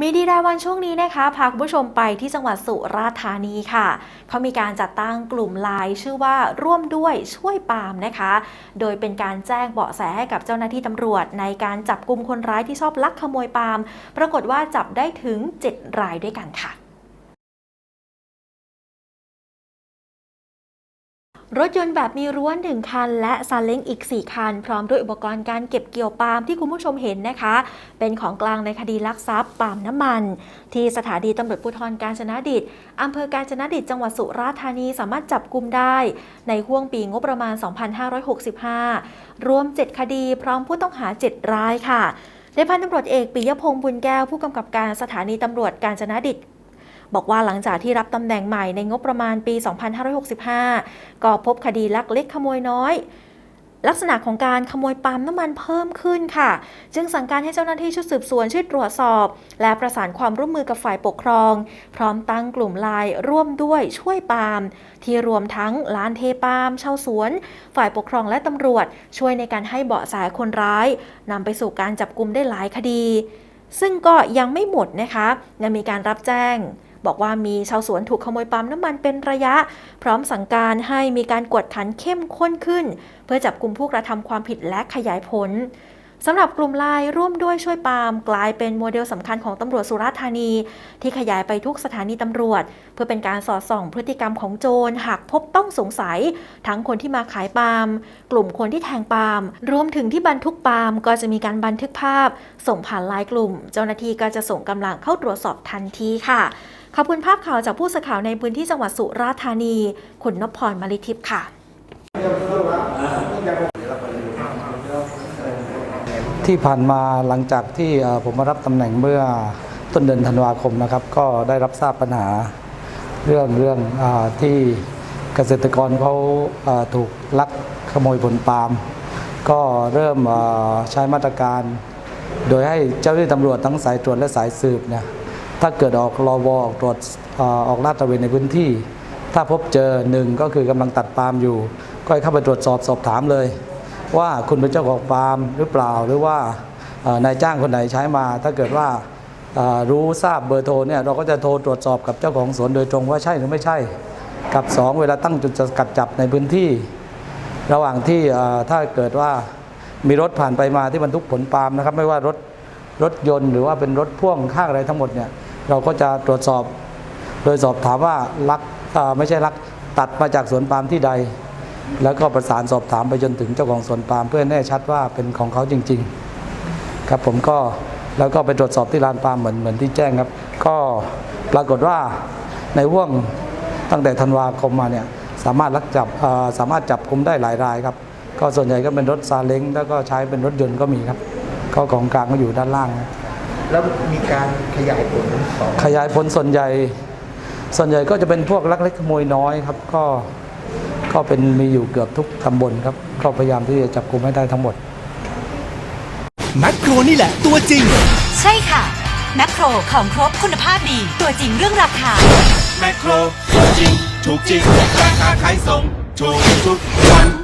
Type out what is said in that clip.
มีดีรายวันช่วงนี้นะคะ พาคุณผู้ชมไปที่จังหวัดสุราษฎร์ธานีค่ะ เขามีการจัดตั้งกลุ่มไลน์ชื่อว่าร่วมด้วยช่วยปาล์มนะคะ โดยเป็นการแจ้งเบาะแสให้กับเจ้าหน้าที่ตำรวจ ในการจับกลุ่มคนร้ายที่ชอบลักขโมยปาล์มปรากฏว่าจับได้ถึง 7 รายด้วยกันค่ะ รถยนต์แบบมีรั้วหนึ่งคัน และซาเล้งอีก 4 คัน พร้อมด้วยอุปกรณ์การเก็บเกี่ยวปาล์มที่คุณผู้ชมเห็นนะคะ เป็นของกลางในคดีลักทรัพย์ปาล์มน้ำมัน ที่สถานีตำรวจภูธรกาญจนดิตอำเภอกาญจนดิตจังหวัดสุราษฎร์ธานีสามารถจับกลุ่มได้ ในห่วงปีงบประมาณ 2565 รวม 7 คดีพร้อมผู้ต้องหา 7 รายค่ะในพันตำรวจเอกปิยพงษ์บุญแก้วผู้กำกับการสถานีตำรวจกาญจนดิต บอกว่าหลังจากที่รับตำแหน่งใหม่ในงบประมาณปี 2565 ก็พบคดีลักเล็กขโมยน้อย ลักษณะของการขโมยปาล์มน้ำมันเพิ่มขึ้นค่ะ จึงสั่งการให้เจ้าหน้าที่ชุดสืบสวนช่วยตรวจสอบ และประสานความร่วมมือกับฝ่ายปกครอง พร้อมตั้งกลุ่มไลน์ร่วมด้วยช่วยปาล์มที่รวมทั้งร้านเทปาล์มชาวสวน ฝ่ายปกครองและตำรวจ ช่วยในการให้เบาะแสคนร้ายนำไปสู่การจับกลุ่มได้หลายคดีซึ่งก็ยังไม่หมดนะคะยังมีการรับแจ้ง บอกว่ามีชาวสวนถูกขโมยปั๊มน้ำมันเป็นระยะ พร้อมสั่งการให้มีการกวดขันเข้มข้นขึ้น เพื่อจับกลุ่มผู้กระทำความผิดและขยายผลสำหรับกลุ่มไลน์ร่วมด้วยช่วยปาล์มกลายเป็นโมเดลสำคัญของตำรวจสุราษฎร์ธานี ที่ขยายไปทุกสถานีตำรวจ เพื่อเป็นการสอดส่องพฤติกรรมของโจรหากพบต้องสงสัย ทั้งคนที่มาขายปาล์มกลุ่มคนที่แทงปาล์มรวมถึงที่บรรทุกปาล์มก็จะมีการบันทึกภาพ ส่งผ่านไลน์กลุ่ม เจ้าหน้าที่ก็จะส่งกำลังเข้าตรวจสอบทันทีค่ะ ขอบคุณภาพข่าวจากผู้สื่อข่าวในพื้นที่จังหวัดสุราษฎร์ธานี คุณนพพรมาลิทิพย์ค่ะที่ผ่านมาหลังจากที่ผมมารับตำแหน่งเมื่อต้นเดือนธันวาคมนะครับ ก็ได้รับทราบปัญหาเรื่องเรื่องอที่เกษตรกรเขาอ่าถูกลักขโมยผลปาล์มก็เริ่มใช้มาตรการ โดยให้เจ้าหน้าที่ตำรวจทั้งสายตรวจและสายสืบเนี่ย ถ้าเกิดออกรอวอออกตรวจออกลาดตระเวนในพื้นที่ ถ้าพบเจอหนึ่งก็คือกำลังตัดปาล์มอยู่ ก็ให้เข้าไปตรวจสอบสอบถามเลย ว่าคุณเป็นเจ้าของฟาร์มหรือเปล่าหรือว่านายจ้างคนไหนใช้มา ถ้าเกิดว่ารู้ทราบเบอร์โทรเนี่ยเราก็จะโทรตรวจสอบกับเจ้าของสวนโดยตรงว่าใช่หรือไม่ใช่ กับสองเวลาตั้งจุดสกัดจับในพื้นที่ ระหว่างที่ถ้าเกิดว่ามีรถผ่านไปมาที่บรรทุกผลปาล์มนะครับ ไม่ว่ารถรถยนต์หรือว่าเป็นรถพ่วงข้างอะไรทั้งหมดเนี่ย เราก็จะตรวจสอบ โดยสอบถามว่าลักไม่ใช่ลักตัดมาจากสวนปาล์มที่ใด แล้วก็ประสานสอบถามไปจนถึงเจ้าของสวนปาล์มเพื่อแน่ชัดว่าเป็นของเขาจริง ๆ ครับผมก็แล้วก็ไปตรวจสอบที่ลานปาล์มเหมือนเหมือนที่แจ้งครับ ก็ปรากฏว่าในห่วงตั้งแต่ธันวาคมมาเนี่ยสามารถลักจับสามารถจับกุมได้หลายรายครับ ก็ส่วนใหญ่ก็เป็นรถซาเล้งแล้วก็ใช้เป็นรถยนต์ก็มีครับ ก็ของกลางก็อยู่ด้านล่างครับ แล้วมีการขยายผลของขยายผลส่วนใหญ่ ส่วนใหญ่ก็จะเป็นพวกลักเล็กขโมยน้อยครับ ก็ก็เป็นมีอยู่เกือบทุกตำบลครับก็พยายามที่จะจับกลุ่มให้ได้ทั้งหมด แมคโครนี่แหละตัวจริง ใช่ค่ะ แมคโครของครบคุณภาพดี ตัวจริงเรื่องราคา แมคโครตัวจริง ถูกจริง ราคาขายส่ง ถูกทุกวัน